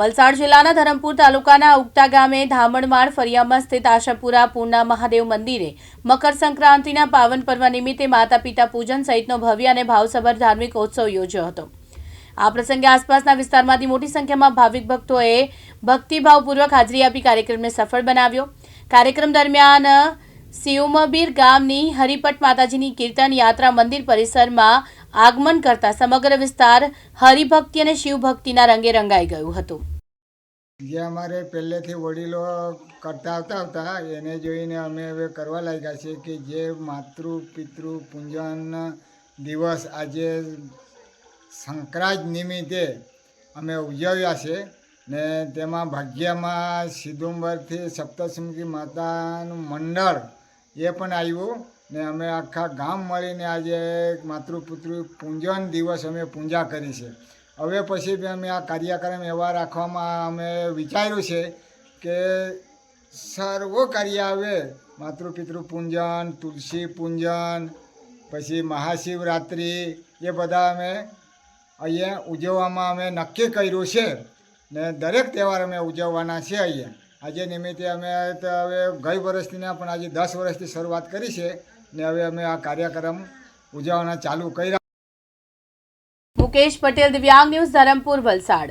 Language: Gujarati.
વલસાડ જિલ્લાના ધરમપુર તાલુકાના ઉગતા ગામે ધામણમાળ ફરિયામાં સ્થિત આશાપુરા પૂર્ણા મહાદેવ મંદિરે મકર સંક્રાંતિના પાવન પર્વ નિમિત્તે માતા પિતા પૂજન સહિતનો ભવ્ય અને ભાવસભર ધાર્મિક ઉત્સવ યોજ્યો હતો. આ પ્રસંગે આસપાસના વિસ્તારમાંથી મોટી સંખ્યામાં ભાવિક ભક્તોએ ભક્તિભાવપૂર્વક હાજરી આપી કાર્યક્રમને સફળ બનાવ્યો. કાર્યક્રમ દરમિયાન સિયુમબીર ગામની હરિપટ માતાજીની કીર્તન યાત્રા મંદિર પરિસરમાં આગમન કરતા સમગ્ર વિસ્તાર હરિભક્તિ અને શિવભક્તિના રંગે રંગાઈ ગયું હતું. જે અમારે પહેલેથી વડીલો કરતા આવતા હતા એને જોઈને અમે હવે કરવા લાગ્યા છે કે જે માતૃ, પિતૃ પૂજન દિવસ આજે સંક્રાંત નિમિત્તે અમે ઉજવ્યા છે ને તેમાં ભાગ્યમાં સિદુંબરથી સપ્તશૃંગી માતાનું મંડળ એ પણ આવ્યું. ને અમે આખા ગામ મળીને આજે માતૃપુત્ર પૂજન દિવસ અમે પૂજા કરી છે. હવે પછી બી અમે આ કાર્યક્રમ એવા રાખવામાં અમે વિચાર્યું છે કે સર્વ કાર્ય આવે. માતૃપિતૃ પૂજન, તુલસી પૂજન, પછી મહાશિવરાત્રિ, એ બધા અમે અહીંયા ઉજવવામાં અમે નક્કી કર્યું છે. ને દરેક તહેવાર અમે ઉજવવાના છે અહીંયા. આજે નિમિત્તે અમે હવે ગઈ વર્ષથી ના પણ આજે દસ વર્ષથી શરૂઆત કરી છે. ને હવે અમે આ કાર્યક્રમ ઉજવવાના ચાલુ કર્યા. મુકેશ પટેલ દિવ્યાંગ ન્યૂઝ ધરમપુર વલસાડ.